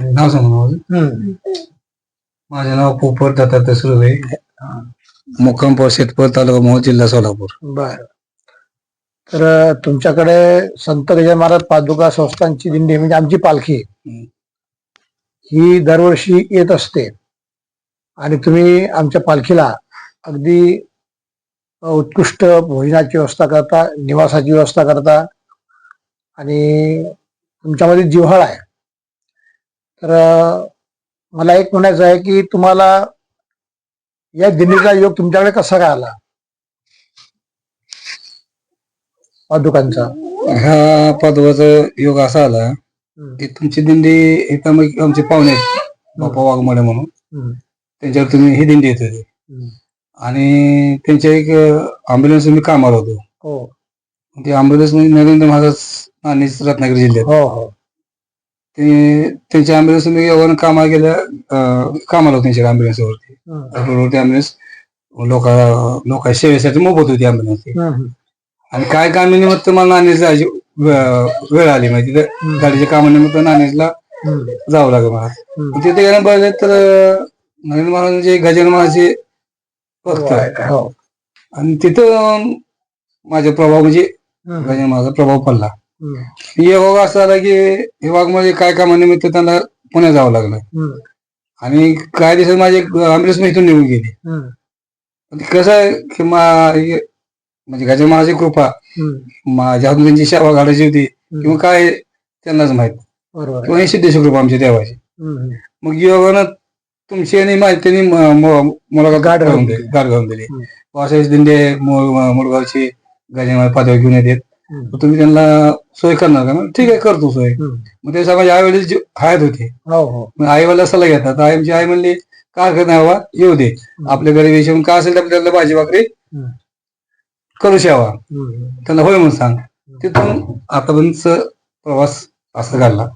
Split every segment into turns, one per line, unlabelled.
नाव सांगू ना माझं. माझं नाव पोपट दत्तात्रय सुर्वे. मुक्काम शेतपूर तालुका मोहोळ जिल्हा सोलापूर.
बर. तर तुमच्याकडे संत गजानन महाराज पादुका संस्थांची दिंडी म्हणजे आमची पालखी. ही. दरवर्षी येत असते. आणि तुम्ही आमच्या पालखीला अगदी उत्कृष्ट भोजनाची व्यवस्था करता निवासाची व्यवस्था करता. आणि तुमच्यामध्ये जिव्हाळा आहे. तर मला एक म्हणायचं आहे की तुम्हाला या दिंडीचा योग तुमच्याकडे कसा काय आला पादुकांचा.
ह्या पदवाचा योग असा आला की तुमची दिंडी एका मग आमचे पाहुणे आहेत बापा वाघमारे म्हणून.
हम्म.
त्यांच्यावर तुम्ही ही दिंडी येत होती.
हम्म.
आणि त्यांच्या एक अँब्युलन्स मी कामाला होतो.
हो.
ते अँब्युलन्स म्हणजे नरेंद्र महाराज आणि रत्नागिरी जिल्ह्यात.
हो हो.
ते त्यांच्या अँब्युलन्स मी योगानं कामाला गेल्या कामाला होतो त्यांच्या अँब्युलन्सवरती
हम्म.
रोडवरती अँब्युलन्स लोक लोक सेवेसाठी मोफत होती अँब्युलन्स. आणि काय कामानिमित्त मला नाणेज जायची वे- वेळ आली माहिती तर गाडीच्या कामानिमित्त
हम्म.
जावं लागलं मला. तिथे गेल्या बघितलं तर नरेंद्र महाराज म्हणजे गजानन महाराजचे भक्त आहे.
हो
आणि तिथं माझा प्रभाव म्हणजे. गजानन महाराजचा प्रभाव पडला. योग असं आला की हे वाघमध्ये काय कामानिमित्त त्यांना पुण्यात जावं लागलं. आणि काही दिवसात माझी अँब्युलन्स इथून निघून गेली कसं आहे की मा- म्हणजे गजानन महाराजची कृपा. माझ्या हातून त्यांची सेवा घालायची होती किंवा काय त्यांनाच माहीत. किंवा हे सिद्धेश्वर कृपा आमच्या देवाची. मग योगानं तुमची आणि माझी त्यांनी म- म- मुलाखत
गाठ घालून
दिली गाठ घालून दिली. वासाईस दिंडे मु- मुळगावची गजानन पातळ घेऊन येतात. तर तुम्ही त्यांना सोय करणार का? मग ठीक आहे करतो सोय. मग ते माझ्या आई वडील हयात होते.
हो हो.
मग आई वडिला सल्ला घेतात. आई आमची आई म्हणली काय नाही बाबा? येऊ दे. आपल्या घरी विषय काय असेल तर आपल्याला भाजी भाकरी. करू शेवा. त्यांना होय म्हणून सांग. तिथून आतापर्यंत प्रवास असं घडला.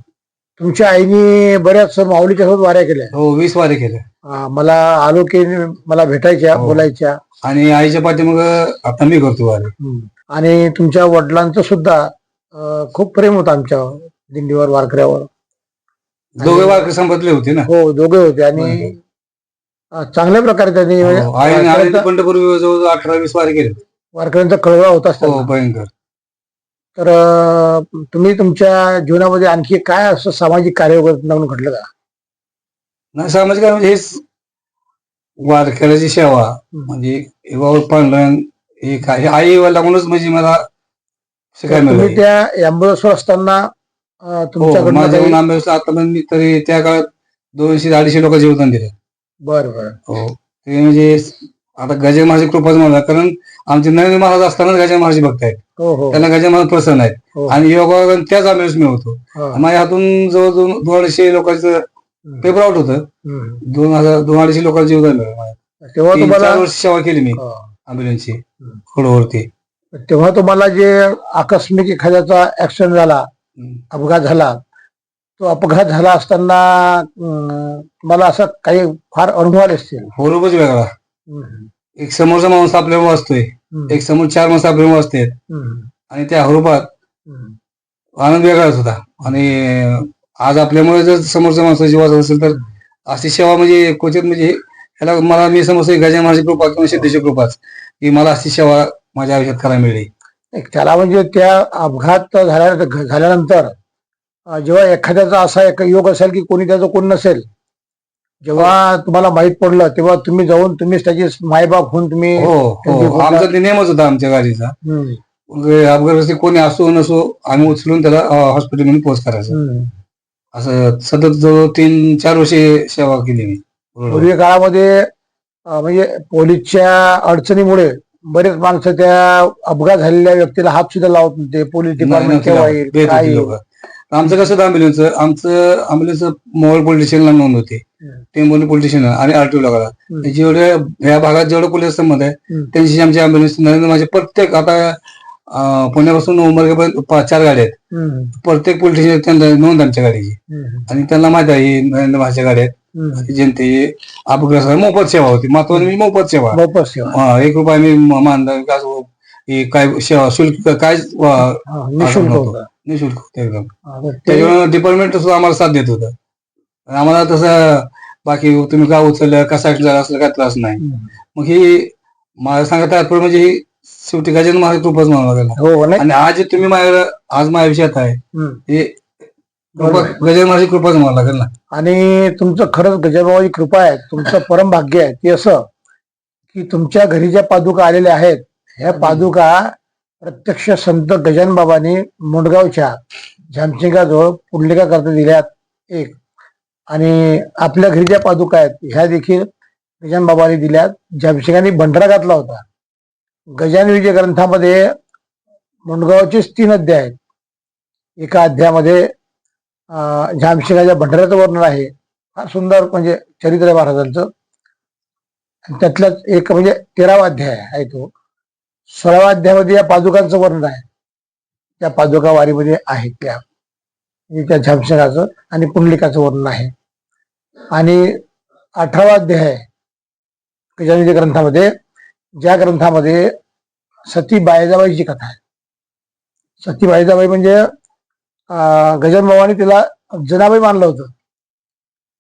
तुमच्या आईने बऱ्याच माऊलीच्या सोबत वाऱ्या केल्या.
हो वीस वारे केले.
हा, मला आलो की मला भेटायच्या
हो.
बोलायच्या.
आणि आईच्या पाठी मग आता मी करतो वारे.
आणि तुमच्या वडिलांचं सुद्धा अं, खूप प्रेम होतं आमच्या दिंडीवर वारकऱ्यावर.
दोघे वारकरी संपतले होते ना?
हो दोघे होते आणि. अं, चांगल्या प्रकारे त्यांनी म्हणजे
हो,
वारकऱ्यांचा-
पंढरपूर अठरा वीस वारे केले.
वारकऱ्यांचा कळवा होत
हो
असतात
भयंकर.
तर अं, तुम्ही तुमच्या जीवनामध्ये आणखी काय असं सामाजिक कार्य वगैरे नवीन घडलं का?
नाही सामाजिक कार्य म्हणजे हेच वारकऱ्याची सेवा. म्हणजे एव्हा पांढरण हे काय हे आई लागूनच म्हणजे मला
तुम्ही त्या अँब्युलन्सवर असताना
हो
तुमच्याकडनं
आंबेस आतापर्यंत तरी त्या काळात दोनशे अडीचशे लोक जीवदान दिले
बरं बरं
हो ते म्हणजे आता गजानन महाराज कृपाच म्हणा कारण आमचे नरेंद्र महाराज असताना गजानन महाराज भक्त आहेत
हो हो
त्यांना गजानन महाराज प्रसन्न आहेत
हो.
आणि योगा त्याच आंबेस मी होतो
हा.
माझ्या हातून जवळजवळ दोन अडीचशे लोकांचं. पेपर आउट होतं. दोन हजार दोन अडीचशे लोकांचं जीवदान मिळालं.
तेव्हा तुम्हाला
सेवा केली मी
हा.
अँब्युलन्सची. रोडवरती
तेव्हा तुम्हाला जे आकस्मिक एखाद्याचा ऍक्सिडेंट झाला. अपघात झाला तो अपघात झाला असताना तुम्हाला असं काही फार अनुभव आले असतील
खूपच वेगळा. एक समोरचा माणूस आपल्यावर वाचतोय. एक समोर चार माणसं आपल्यावर वाचतात
हम्म.
आणि त्या हरूपात. आनंद वेगळाच होता आणि आज आपल्यामुळे जर समोरच्या माणसाची वाचत असेल तर अशी सेवा म्हणजे क्वचित म्हणजे ह्याला मला मी समजतो गजान माझी कृपा किंवा सिद्धेची कृपाच की मला अशी सेवा माझ्या आयुष्यात करायला मिळाली.
त्याला म्हणजे त्या अपघात झाल्या झाल्यानंतर अं, जेव्हा एखाद्याचा असा एक योग असेल की कोणी त्याचं कोण नसेल जेव्हा तुम्हाला माहीत पडलं तेव्हा तुम्ही जाऊन तुम्हीच त्याची मायबाप होऊन तुम्ही
हो हो. आमचा ते नेमच होता आमच्या गाडीचा. मग अपघात कोणी असो नसो आम्ही उचलून त्याला हॉस्पिटलमध्ये पोच करायचं.
हम्म.
असं सतत जवळ तीन चार वर्षे सेवा केली मी.
पूर्वी काळामध्ये म्हणजे पोलीसच्या अडचणीमुळे बरेच माणसं त्या अपघात झालेल्या व्यक्तीला हात सुद्धा लावत नव्हते पोलीस डिपार्टमेंट केव्हा येईल
भेट
काय
होती
येईल
लोकं. आमचं कसं होतं अँब्युलन्स आमचं अँब्युलन्स मोहोळ पोलीस स्टेशनला नोंद होती
हम्म.
टेंबोली पोलीस स्टेशन आणि आरटीओ लागला
हम्म.
जेवढे या भागात जेवढे पोलीस संबंध आहे
हम्म.
आमची अँब्युलन्स नरेंद्र माझे प्रत्येक आता अं, पुण्यापासून उमरगेपर्यंत चार गाड्या आहेत
हम्म.
प्रत्येक पोलीस स्टेशन त्यांना नोंद आमच्या गाडीची
हम्म.
आणि त्यांना माहीत आहे ही नरेंद्र माझ्या गाड्या आहेत. जनते झाला, मोफत सेवा होती. महत्वाची म्हणजे मोफत सेवा.
मोफत सेवा.
हा, एक रुपया मी मानधन का हे काय सेवा शुल्क काय
हा, निशुल्क. होतं.
निशुल्क होतं एकदम.
ते
त्याच्यामुळे डिपार्टमेंट सुद्धा आम्हाला साथ देत होतं. आणि आम्हाला तसं बाकी तुम्ही का उचललं कसा झाला असलं काय त्रास नाही. मग ही मला सांगा तात्पर्य म्हणजे ही शेवटी गजानन महाराज कृपाच म्हणावं लागेल.
हो नाही.
आणि आज जे तुम्ही माझ्या आज माझ्या विषयात आहे.
हम्म.
हे कृपा गजानन कृपाच म्हणावं लागेल ना.
आणि तुमचं खरंच गजाबाबाची कृपा आहे तुमचं परम भाग्य आहे. ते असं की तुमच्या घरी ज्या पादुका आलेल्या आहेत ह्या पादुका प्रत्यक्ष संत गजानन बाबांनी मुंडगावच्या झामसिंगाजवळ पुंडलिका करता दिल्यात एक. आणि आपल्या घरी ज्या पादुका आहेत ह्या देखील गजानन बाबांनी दिल्यात. झामसिंगांनी भंडारा घातला होता. गजानन विजय ग्रंथामध्ये मुंडगावचेच तीन अध्याय आहेत. एका अध्यायामध्ये अं, झामसिंगाच्या भंडाऱ्याचं वर्णन आहे. फार सुंदर म्हणजे चरित्र आहे महाराजांचं. आणि त्यातलाच एक म्हणजे तेरावा अध्याय आहे तो. सोळावा अध्यायामध्ये या पादुकांचं वर्णन आहे. त्या पादुका वारीमध्ये आहेत त्या. म्हणजे त्या आणि पुंडलिकाचं वर्णन आहे. आणि अठरावा अध्याय आहे ग्रंथामध्ये ज्या ग्रंथामध्ये सती बायजाबाईची कथा आहे. सती बायजाबाई म्हणजे गजान भावाने तिला जनाबाई मानलं होतं.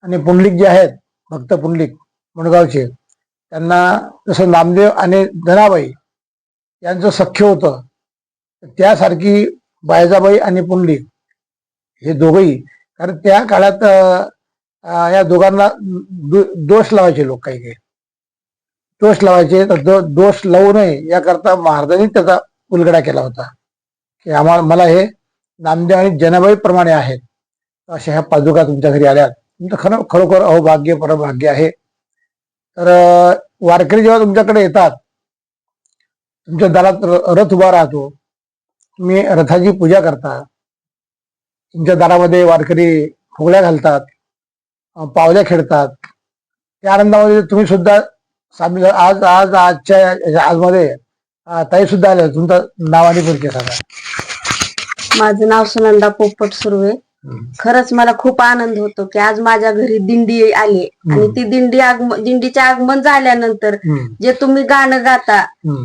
आणि पुंडलिक जे आहेत भक्त पुंडलिक मुंडगावचे त्यांना जसं नामदेव आणि धनाबाई यांचं सख्य होतं त्यासारखी बायजाबाई आणि पुंडलिक हे दोघही कारण त्या काळात या दोघांना दोष लावायचे लोक काही काही. दोष लावायचे तर दो- दोष लावू नये याकरता महाराजांनी त्याचा उलगडा केला होता. की आम्हाला मला हे नामदेव आणि जनाबाई प्रमाणे आहेत. अशा ह्या पादुका तुमच्या घरी आल्यात. तुमचं खरं खरोखर अहोभाग्य परभाग्य आहे. तर वारकरी जेव्हा तुमच्याकडे येतात तुमच्या दारात र- रथ उभा राहतो. तुम्ही रथाची पूजा करता. तुमच्या दारामध्ये वारकरी फुगड्या घालतात पावल्या खेळतात. त्या आनंदामध्ये तुम्ही सुद्धा सामील आज आज आजच्या आजमध्ये ताई सुद्धा आल्या. तुमचं नावाने आणि परिचय सांगा.
माझं नाव सुनंदा पोपट सुर्वे. खरंच मला खूप आनंद होतो की आज माझ्या घरी दिंडी आली. आणि ती दिंडी आगम दिंडीचे आगमन झाल्यानंतर जे तुम्ही गाणं गाता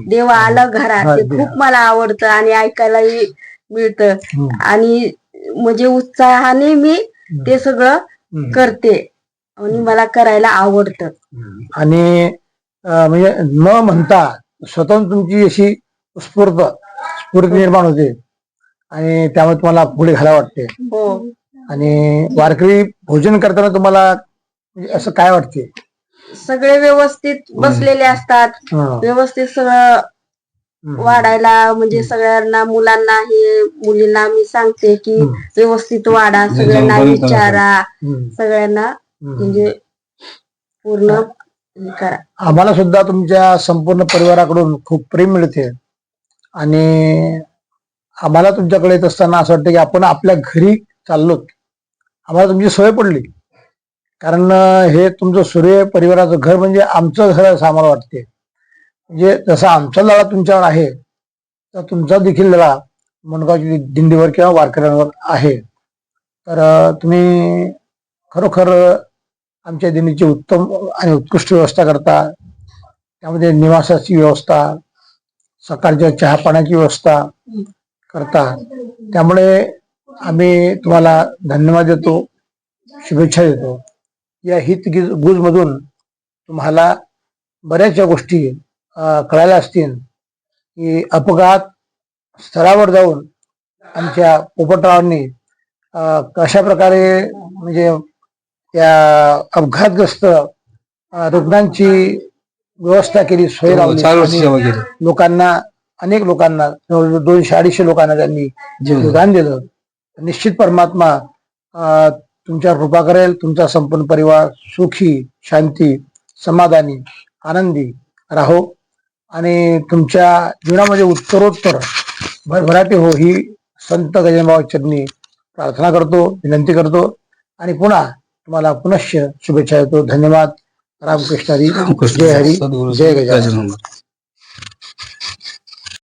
देवा आलं घरात ते. खूप मला आवडतं आणि ऐकायलाही मिळतं. आणि म्हणजे उत्साहाने मी ते सगळं. करते आणि मला करायला आवडतं.
आणि म्हणजे न म्हणता स्वतःहून तुमची अशी स्फूर्त स्फूर्ती निर्माण होते. आणि त्यामुळे तुम्हाला पुढे घाला वाटते.
हो.
आणि वारकरी भोजन करताना तुम्हाला म्हणजे असं काय वाटते?
सगळे व्यवस्थित बसलेले असतात.
हं,
व्यवस्थित सगळं वाढायला म्हणजे सगळ्यांना मुलांना हे मुलींना मी सांगते की व्यवस्थित वाढा सगळ्यांना
जेवण करा.
विचारा सगळ्यांना. म्हणजे पूर्ण हे करा.
आम्हाला सुद्धा तुमच्या संपूर्ण परिवाराकडून खूप प्रेम मिळते. आणि आम्हाला तुमच्याकडे येत असताना असं वाटतं की आपण आपल्या घरी चाललो. आम्हाला तुमची सोय पडली. कारण हे तुमचं सूर्य परिवाराचं घर म्हणजे आमचं घर असं आम्हाला वाटते म्हणजे जसा आमचा लढा तुमच्यावर आहे तर तुमचा देखील लढा मुंडगावची दिंडीवर किंवा वारकऱ्यांवर आहे. तर तुम्ही खरोखर आमच्या दिंडीची उत्तम आणि उत्कृष्ट व्यवस्था करता. त्यामध्ये निवासाची व्यवस्था सकाळच्या चहा पाण्याची व्यवस्था करता. त्यामुळे आम्ही तुम्हाला धन्यवाद देतो शुभेच्छा देतो. या हित गुज मधून तुम्हाला बऱ्याचशा गोष्टी कळायला असतील. की अपघात स्थळावर जाऊन आमच्या पोपटरावांनी कशा प्रकारे म्हणजे त्या अपघातग्रस्त रुग्णांची व्यवस्था केली सोय लावली लोकांना अनेक लोकांना दोनशे अडीचशे लोकांना त्यांनी योगदान दिलं. निश्चित परमात्मा अं, तुमच्यावर कृपा करेल तुमचा संपूर्ण परिवार सुखी शांती समाधानी आनंदी राहो. आणि तुमच्या जीवनामध्ये उत्तरोत्तर भरभराटी हो ही संत गजनबाबा चरणी प्रार्थना करतो विनंती करतो. आणि पुन्हा तुम्हाला पुनश्च शुभेच्छा देतो. धन्यवाद. रामकृष्ण हरी. जय हरी. जय
गजानन.